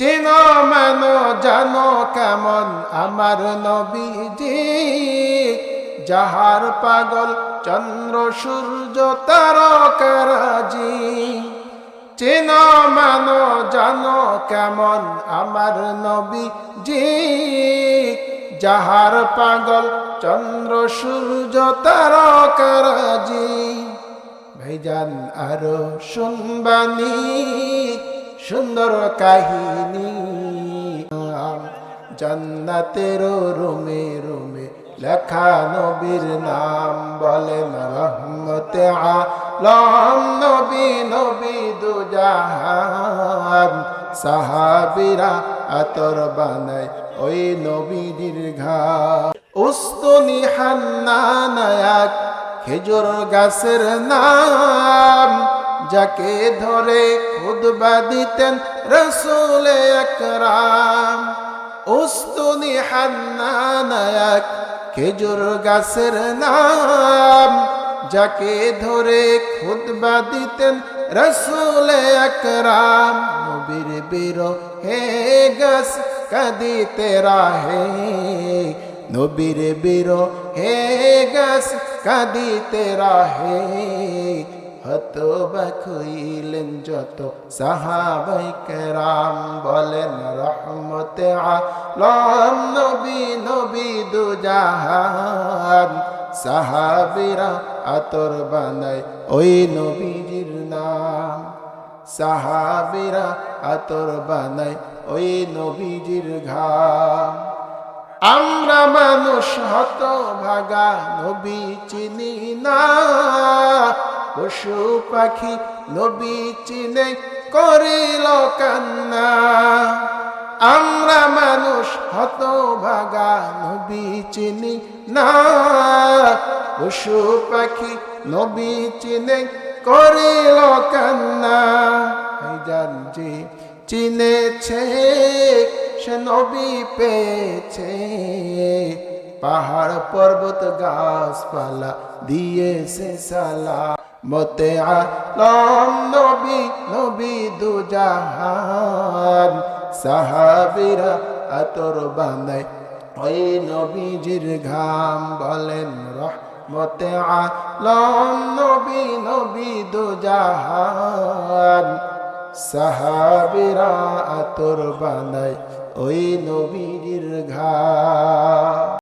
চেনো মানো, জানো কেমন আমার নবীজি। যাহার পাগল চন্দ্র, সূর্য তারকারাজি চেনো মানো, জানো কেমন আমার নবীজি। যাহার পাগল চন্দ্র, সূর্য তারকারাজি ভাইজান, আরও শুনবানি। সুন্দর কাহিনী। জান্নাতের রুমে রুমে লেখা নবীর নাম বলেন রহমতে আলম। নবী নবী দুজাহান। সাহাবিরা আতর বানায় ওই নবীর ঘা উস্তনি হান্নানায়াক খেজুর গাছের নাম। যাকে ধরে খুদবা দিতেন রসুল একরাম। উস্তুনি হান্নানায়াক খেজুর গাছের নাম। যাকে ধরে খুদবা দিতেন রসুল একরাম। নবীর বীর হে গাছ কাদিতে রাহে। নবীর বীর হে গাছ কাদিতে রাহে। হত বাখইলেন যত সাহাবাই কেরাম বলেন, রহমতে আলম নবী নবী দুজাহান। সাহাবিরা আতর বানায় ওই নবীজির নাম। সাহাবিরা আতর বানায় ওই নবীজির ঘাম। আমরা মানুষ হত ভাগা নবী চিনি না। পশু পাখি নবী চিনে করিল কান্না। আমরা মানুষ হত ভাগা নবী চিনি না। পশু পাখি নবী চিনে করিল কান্না। যে চিনেছে, সে নবী পেয়েছে। পাহাড়, পর্বত, গাছপালা দিয়েছে সালা। মতে আলম নবী নবী দুজাহান। সাহাবিরা আতর বানায়, ওই নবীজির ঘাম বলেন রহমতে আলম নবী নবী দুজাহান। সাহাবিরা আতর বানায়, ওই নবীর ঘা